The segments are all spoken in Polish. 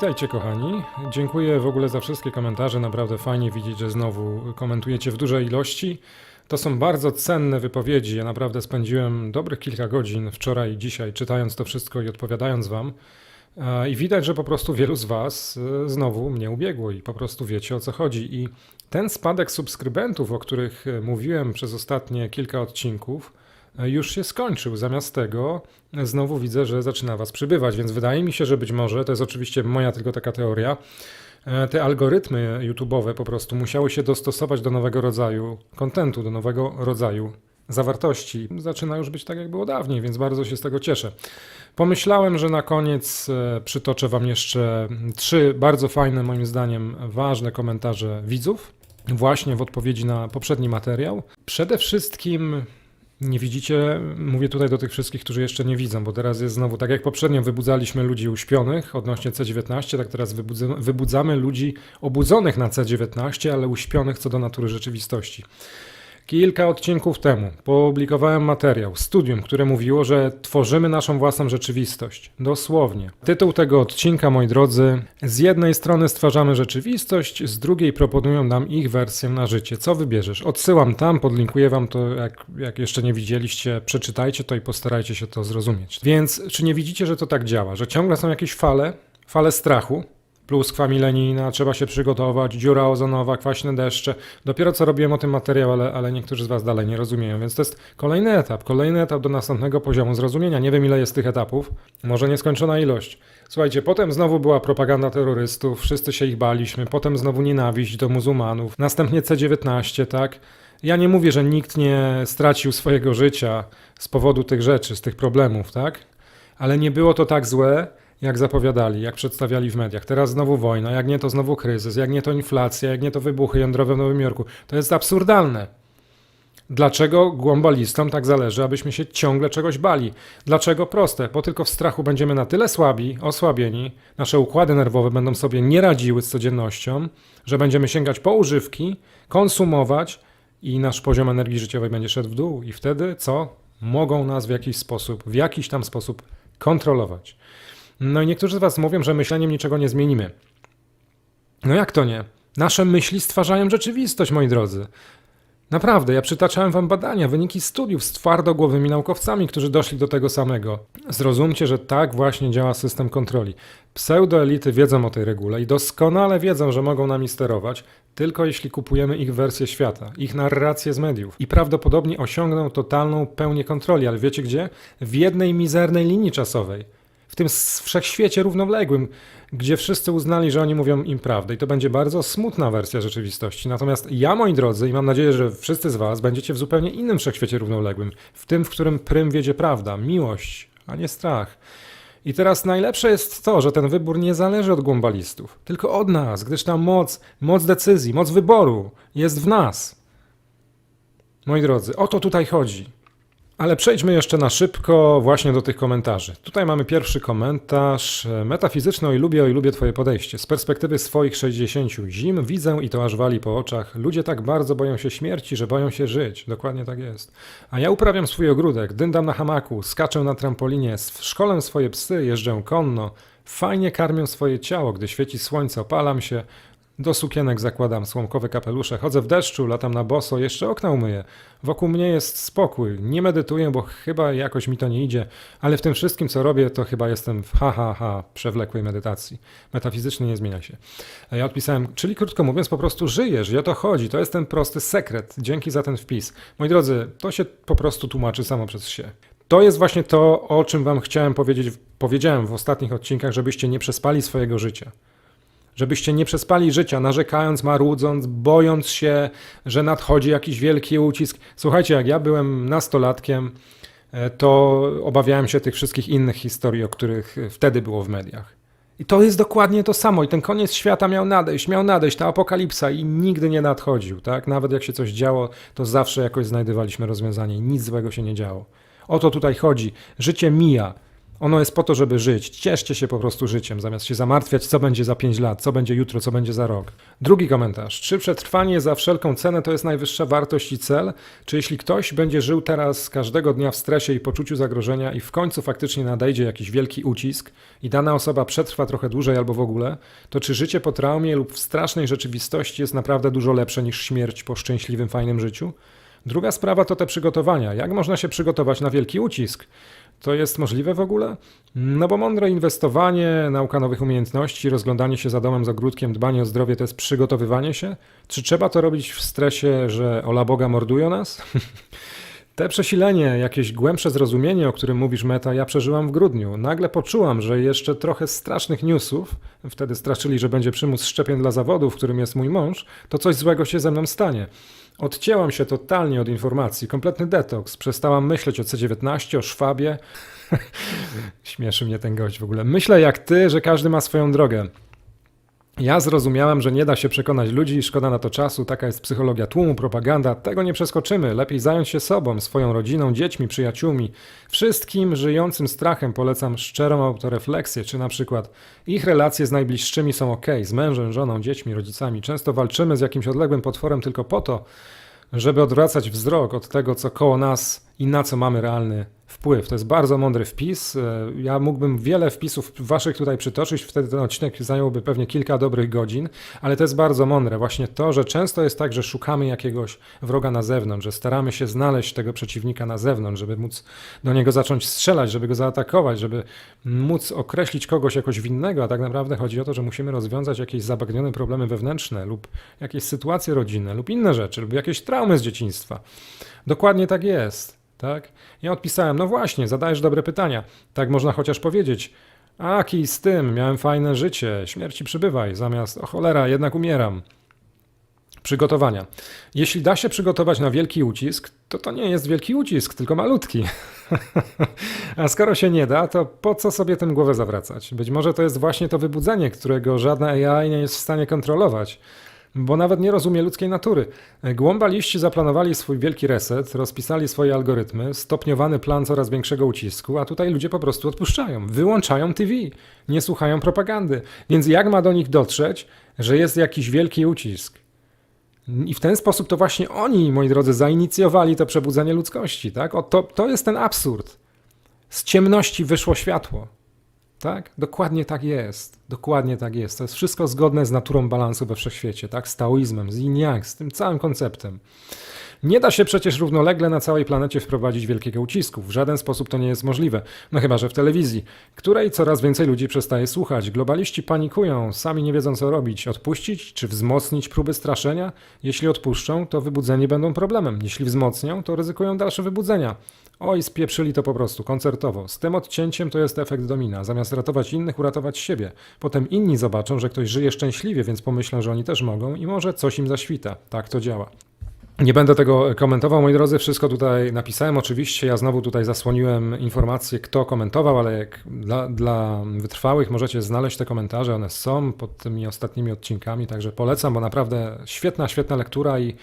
Witajcie kochani. Dziękuję w ogóle za wszystkie komentarze. Naprawdę fajnie widzieć, że znowu komentujecie w dużej ilości. To są bardzo cenne wypowiedzi. Ja naprawdę spędziłem dobrych kilka godzin wczoraj i dzisiaj czytając to wszystko i odpowiadając wam. E, I widać, że po prostu wielu z was e, znowu mnie ubiegło i po prostu wiecie o co chodzi. I ten spadek subskrybentów, o których e, mówiłem przez ostatnie kilka odcinków, już się skończył. Zamiast tego znowu widzę, że zaczyna was przybywać, więc wydaje mi się, że być może, to jest oczywiście moja tylko taka teoria, e, te algorytmy YouTube'owe po prostu musiały się dostosować do nowego rodzaju kontentu, do nowego rodzaju zawartości. Zaczyna już być tak, jak było dawniej, więc bardzo się z tego cieszę. Pomyślałem, że na koniec e, przytoczę Wam jeszcze trzy bardzo fajne, moim zdaniem, ważne komentarze widzów, właśnie w odpowiedzi na poprzedni materiał. Przede wszystkim nie widzicie, mówię tutaj do tych wszystkich, którzy jeszcze nie widzą, bo teraz jest znowu, tak jak poprzednio wybudzaliśmy ludzi uśpionych odnośnie C19, tak teraz wybudzamy, ludzi obudzonych na C19, ale uśpionych co do natury rzeczywistości. Kilka odcinków temu publikowałem materiał, studium, które mówiło, że tworzymy naszą własną rzeczywistość. Dosłownie. Tytuł tego odcinka, moi drodzy, z jednej strony stwarzamy rzeczywistość, z drugiej proponują nam ich wersję na życie. Co wybierzesz? Odsyłam tam, podlinkuję wam to, jak, jak jeszcze nie widzieliście, przeczytajcie to i postarajcie się to zrozumieć. Więc czy nie widzicie, że to tak działa? Że ciągle są jakieś fale, fale strachu, pluskwa milenijna, trzeba się przygotować, dziura ozonowa, kwaśne deszcze. Dopiero co robiłem o tym materiał, ale, ale niektórzy z Was dalej nie rozumieją, więc to jest kolejny etap, kolejny etap do następnego poziomu zrozumienia. Nie wiem ile jest tych etapów, może nieskończona ilość. Słuchajcie, potem znowu była propaganda terrorystów, wszyscy się ich baliśmy, potem znowu nienawiść do muzułmanów, następnie C19, tak? Ja nie mówię, że nikt nie stracił swojego życia z powodu tych rzeczy, z tych problemów, tak? Ale nie było to tak złe, jak zapowiadali, jak przedstawiali w mediach. Teraz znowu wojna, jak nie to znowu kryzys, jak nie to inflacja, jak nie to wybuchy jądrowe w Nowym Jorku. To jest absurdalne. Dlaczego głąbalistom tak zależy, abyśmy się ciągle czegoś bali? Dlaczego? Proste, bo tylko w strachu będziemy na tyle słabi, osłabieni, nasze układy nerwowe będą sobie nie radziły z codziennością, że będziemy sięgać po używki, konsumować i nasz poziom energii życiowej będzie szedł w dół. I wtedy co? Mogą nas w jakiś sposób, w jakiś tam sposób kontrolować. No i niektórzy z Was mówią, że myśleniem niczego nie zmienimy. No jak to nie? Nasze myśli stwarzają rzeczywistość, moi drodzy. Naprawdę, ja przytaczałem Wam badania, wyniki studiów z twardogłowymi naukowcami, którzy doszli do tego samego. Zrozumcie, że tak właśnie działa system kontroli. Pseudoelity wiedzą o tej regule i doskonale wiedzą, że mogą nami sterować, tylko jeśli kupujemy ich wersję świata, ich narrację z mediów. I prawdopodobnie osiągną totalną pełnię kontroli, ale wiecie gdzie? W jednej mizernej linii czasowej w tym wszechświecie równoległym, gdzie wszyscy uznali, że oni mówią im prawdę. I to będzie bardzo smutna wersja rzeczywistości. Natomiast ja, moi drodzy, i mam nadzieję, że wszyscy z Was będziecie w zupełnie innym wszechświecie równoległym, w tym, w którym prym wiedzie prawda, miłość, a nie strach. I teraz najlepsze jest to, że ten wybór nie zależy od głąbalistów, tylko od nas, gdyż ta moc, moc decyzji, moc wyboru jest w nas. Moi drodzy, o to tutaj chodzi. Ale przejdźmy jeszcze na szybko właśnie do tych komentarzy. Tutaj mamy pierwszy komentarz. Metafizyczny oj lubię, oj lubię twoje podejście. Z perspektywy swoich 60 zim widzę i to aż wali po oczach. Ludzie tak bardzo boją się śmierci, że boją się żyć. Dokładnie tak jest. A ja uprawiam swój ogródek, dyndam na hamaku, skaczę na trampolinie, szkolę swoje psy, jeżdżę konno. Fajnie karmię swoje ciało, gdy świeci słońce, opalam się. Do sukienek zakładam słomkowe kapelusze, chodzę w deszczu, latam na boso, jeszcze okna umyję. Wokół mnie jest spokój, nie medytuję, bo chyba jakoś mi to nie idzie, ale w tym wszystkim, co robię, to chyba jestem w ha, ha, ha, przewlekłej medytacji. Metafizycznie nie zmienia się. Ja odpisałem, czyli krótko mówiąc, po prostu żyjesz i o to chodzi, to jest ten prosty sekret. Dzięki za ten wpis. Moi drodzy, to się po prostu tłumaczy samo przez się. To jest właśnie to, o czym wam chciałem powiedzieć, powiedziałem w ostatnich odcinkach, żebyście nie przespali swojego życia żebyście nie przespali życia, narzekając, marudząc, bojąc się, że nadchodzi jakiś wielki ucisk. Słuchajcie, jak ja byłem nastolatkiem, e, to obawiałem się tych wszystkich innych historii, o których wtedy było w mediach. I to jest dokładnie to samo. I ten koniec świata miał nadejść, miał nadejść, ta apokalipsa i nigdy nie nadchodził, tak? Nawet jak się coś działo, to zawsze jakoś znajdowaliśmy rozwiązanie i nic złego się nie działo. O to tutaj chodzi. Życie mija, Ono jest po to, żeby żyć. Cieszcie się po prostu życiem, zamiast się zamartwiać, co będzie za 5 lat, co będzie jutro, co będzie za rok. Drugi komentarz. Czy przetrwanie za wszelką cenę to jest najwyższa wartość i cel? Czy jeśli ktoś będzie żył teraz każdego dnia w stresie i poczuciu zagrożenia i w końcu faktycznie nadejdzie jakiś wielki ucisk i dana osoba przetrwa trochę dłużej albo w ogóle, to czy życie po traumie lub w strasznej rzeczywistości jest naprawdę dużo lepsze niż śmierć po szczęśliwym, fajnym życiu? Druga sprawa to te przygotowania. Jak można się przygotować na wielki ucisk? To jest możliwe w ogóle? No bo mądre inwestowanie, nauka nowych umiejętności, rozglądanie się za domem, z ogródkiem, dbanie o zdrowie to jest przygotowywanie się? Czy trzeba to robić w stresie, że ola Boga mordują nas? Te przesilenie, jakieś głębsze zrozumienie, o którym mówisz, Meta, ja przeżyłam w grudniu. Nagle poczułam, że jeszcze trochę strasznych newsów, wtedy straszyli, że będzie przymus szczepień dla zawodu, w którym jest mój mąż, to coś złego się ze mną stanie. Odcięłam się totalnie od informacji, kompletny detoks. Przestałam myśleć o C19, o Szwabie. Śmieszy mnie ten gość w ogóle. Myślę jak ty, że każdy ma swoją drogę. Ja zrozumiałem, że nie da się przekonać ludzi, szkoda na to czasu, taka jest psychologia tłumu, propaganda, tego nie przeskoczymy. Lepiej zająć się sobą, swoją rodziną, dziećmi, przyjaciółmi. Wszystkim żyjącym strachem polecam szczerą autorefleksję, czy na przykład ich relacje z najbliższymi są ok, z mężem, żoną, dziećmi, rodzicami. Często walczymy z jakimś odległym potworem tylko po to, żeby odwracać wzrok od tego, co koło nas i na co mamy realny wpływ. To jest bardzo mądry wpis. E, Ja mógłbym wiele wpisów waszych tutaj przytoczyć, wtedy ten odcinek zająłby pewnie kilka dobrych godzin, ale to jest bardzo mądre. Właśnie to, że często jest tak, że szukamy jakiegoś wroga na zewnątrz, że staramy się znaleźć tego przeciwnika na zewnątrz, żeby móc do niego zacząć strzelać, żeby go zaatakować, żeby móc określić kogoś jakoś winnego, a tak naprawdę chodzi o to, że musimy rozwiązać jakieś zabagnione problemy wewnętrzne lub jakieś sytuacje rodzinne lub inne rzeczy, lub jakieś traumy z dzieciństwa. Dokładnie tak jest. Tak? Ja odpisałem, no właśnie, zadajesz dobre pytania. Tak można chociaż powiedzieć. A kij z tym, miałem fajne życie, śmierci przybywaj, zamiast o cholera, jednak umieram. Przygotowania. Jeśli da się przygotować na wielki ucisk, to to nie jest wielki ucisk, tylko malutki. A skoro się nie da, to po co sobie tym głowę zawracać? Być może to jest właśnie to wybudzenie, którego żadna AI nie jest w stanie kontrolować bo nawet nie rozumie ludzkiej natury. Głąbaliści zaplanowali swój wielki reset, rozpisali swoje algorytmy, stopniowany plan coraz większego ucisku, a tutaj ludzie po prostu odpuszczają, wyłączają TV, nie słuchają propagandy. Więc jak ma do nich dotrzeć, że jest jakiś wielki ucisk? I w ten sposób to właśnie oni, moi drodzy, zainicjowali to przebudzenie ludzkości. Tak? O, to, to jest ten absurd. Z ciemności wyszło światło. Tak? Dokładnie tak jest. Dokładnie tak jest. To jest wszystko zgodne z naturą balansu we wszechświecie, tak? Z taoizmem, z yin z tym całym konceptem. Nie da się przecież równolegle na całej planecie wprowadzić wielkiego ucisku. W żaden sposób to nie jest możliwe. No chyba, że w telewizji, której coraz więcej ludzi przestaje słuchać. Globaliści panikują, sami nie wiedzą co robić. Odpuścić czy wzmocnić próby straszenia? Jeśli odpuszczą, to wybudzeni będą problemem. Jeśli wzmocnią, to ryzykują dalsze wybudzenia. Oj, spieprzyli to po prostu, koncertowo. Z tym odcięciem to jest efekt domina. Zamiast ratować innych, uratować siebie. Potem inni zobaczą, że ktoś żyje szczęśliwie, więc pomyślą, że oni też mogą i może coś im zaświta. Tak to działa. Nie będę tego komentował, moi drodzy, wszystko tutaj napisałem. Oczywiście ja znowu tutaj zasłoniłem informacje, kto komentował, ale jak dla, dla wytrwałych możecie znaleźć te komentarze, one są pod tymi ostatnimi odcinkami, także polecam, bo naprawdę świetna, świetna lektura i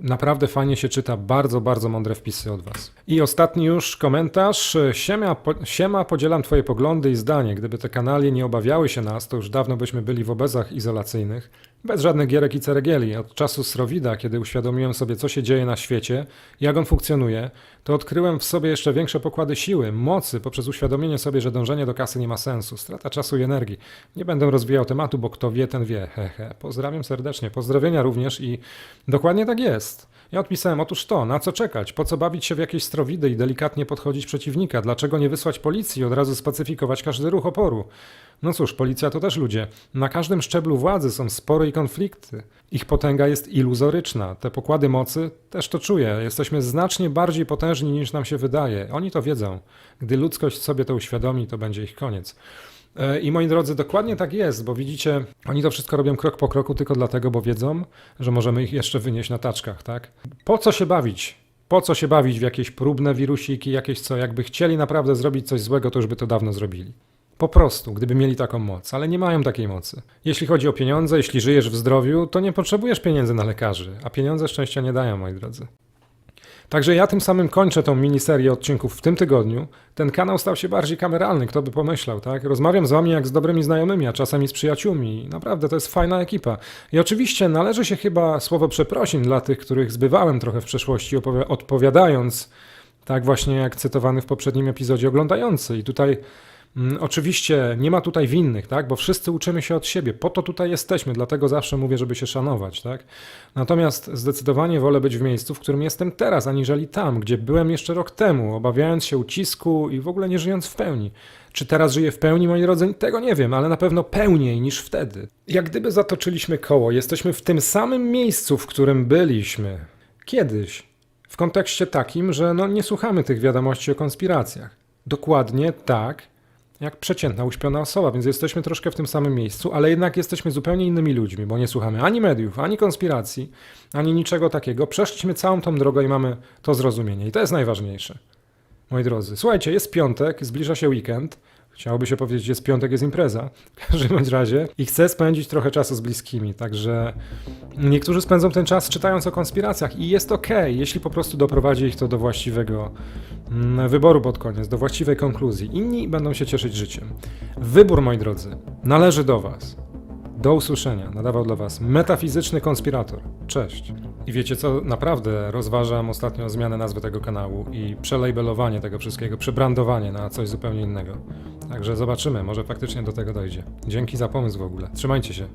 Naprawdę fajnie się czyta, bardzo, bardzo mądre wpisy od Was. I ostatni już komentarz. Siema, po, siema, podzielam Twoje poglądy i zdanie. Gdyby te kanalie nie obawiały się nas, to już dawno byśmy byli w obezach izolacyjnych, bez żadnych gierek i ceregieli. Od czasu Srowida, kiedy uświadomiłem sobie, co się dzieje na świecie, jak on funkcjonuje, to odkryłem w sobie jeszcze większe pokłady siły, mocy, poprzez uświadomienie sobie, że dążenie do kasy nie ma sensu, strata czasu i energii. Nie będę rozwijał tematu, bo kto wie, ten wie. Hehe. Pozdrawiam serdecznie. Pozdrowienia również i dokładnie tak jest. Ja odpisałem, otóż to, na co czekać? Po co bawić się w jakieś strowidy i delikatnie podchodzić przeciwnika? Dlaczego nie wysłać policji i od razu spacyfikować każdy ruch oporu? No cóż, policja to też ludzie. Na każdym szczeblu władzy są spory i konflikty. Ich potęga jest iluzoryczna. Te pokłady mocy też to czuję. Jesteśmy znacznie bardziej potężni niż nam się wydaje. Oni to wiedzą. Gdy ludzkość sobie to uświadomi, to będzie ich koniec. E, I moi drodzy, dokładnie tak jest, bo widzicie, oni to wszystko robią krok po kroku tylko dlatego, bo wiedzą, że możemy ich jeszcze wynieść na taczkach, tak? Po co się bawić? Po co się bawić w jakieś próbne wirusiki, jakieś co? Jakby chcieli naprawdę zrobić coś złego, to już by to dawno zrobili. Po prostu, gdyby mieli taką moc, ale nie mają takiej mocy. Jeśli chodzi o pieniądze, jeśli żyjesz w zdrowiu, to nie potrzebujesz pieniędzy na lekarzy, a pieniądze szczęścia nie dają, moi drodzy. Także ja tym samym kończę tą miniserię odcinków w tym tygodniu. Ten kanał stał się bardziej kameralny, kto by pomyślał, tak? Rozmawiam z wami jak z dobrymi znajomymi, a czasami z przyjaciółmi. Naprawdę to jest fajna ekipa. I oczywiście należy się chyba słowo przeprosin dla tych, których zbywałem trochę w przeszłości, odpowiadając tak właśnie jak cytowany w poprzednim epizodzie oglądający. I tutaj oczywiście nie ma tutaj winnych, tak? Bo wszyscy uczymy się od siebie. Po to tutaj jesteśmy, dlatego zawsze mówię, żeby się szanować, tak? Natomiast zdecydowanie wolę być w miejscu, w którym jestem teraz, aniżeli tam, gdzie byłem jeszcze rok temu, obawiając się ucisku i w ogóle nie żyjąc w pełni. Czy teraz żyję w pełni, moi drodzy? Tego nie wiem, ale na pewno pełniej niż wtedy. Jak gdyby zatoczyliśmy koło, jesteśmy w tym samym miejscu, w którym byliśmy kiedyś. W kontekście takim, że no, nie słuchamy tych wiadomości o konspiracjach. Dokładnie tak, jak przeciętna, uśpiona osoba, więc jesteśmy troszkę w tym samym miejscu, ale jednak jesteśmy zupełnie innymi ludźmi, bo nie słuchamy ani mediów, ani konspiracji, ani niczego takiego. Przeszliśmy całą tą drogę i mamy to zrozumienie. I to jest najważniejsze. Moi drodzy, słuchajcie, jest piątek, zbliża się weekend. Chciałoby się powiedzieć, jest piątek, jest impreza. W każdym bądź razie. I chcę spędzić trochę czasu z bliskimi, także niektórzy spędzą ten czas czytając o konspiracjach i jest okej, jeśli po prostu doprowadzi ich to do właściwego wyboru pod koniec, do właściwej konkluzji. Inni będą się cieszyć życiem. Wybór, moi drodzy, należy do Was. Do usłyszenia. Nadawał dla Was metafizyczny konspirator. Cześć. I wiecie co? Naprawdę rozważam ostatnio zmianę nazwy tego kanału i przelejbelowanie tego wszystkiego, przebrandowanie na coś zupełnie innego. Także zobaczymy, może faktycznie do tego dojdzie. Dzięki za pomysł w ogóle. Trzymajcie się.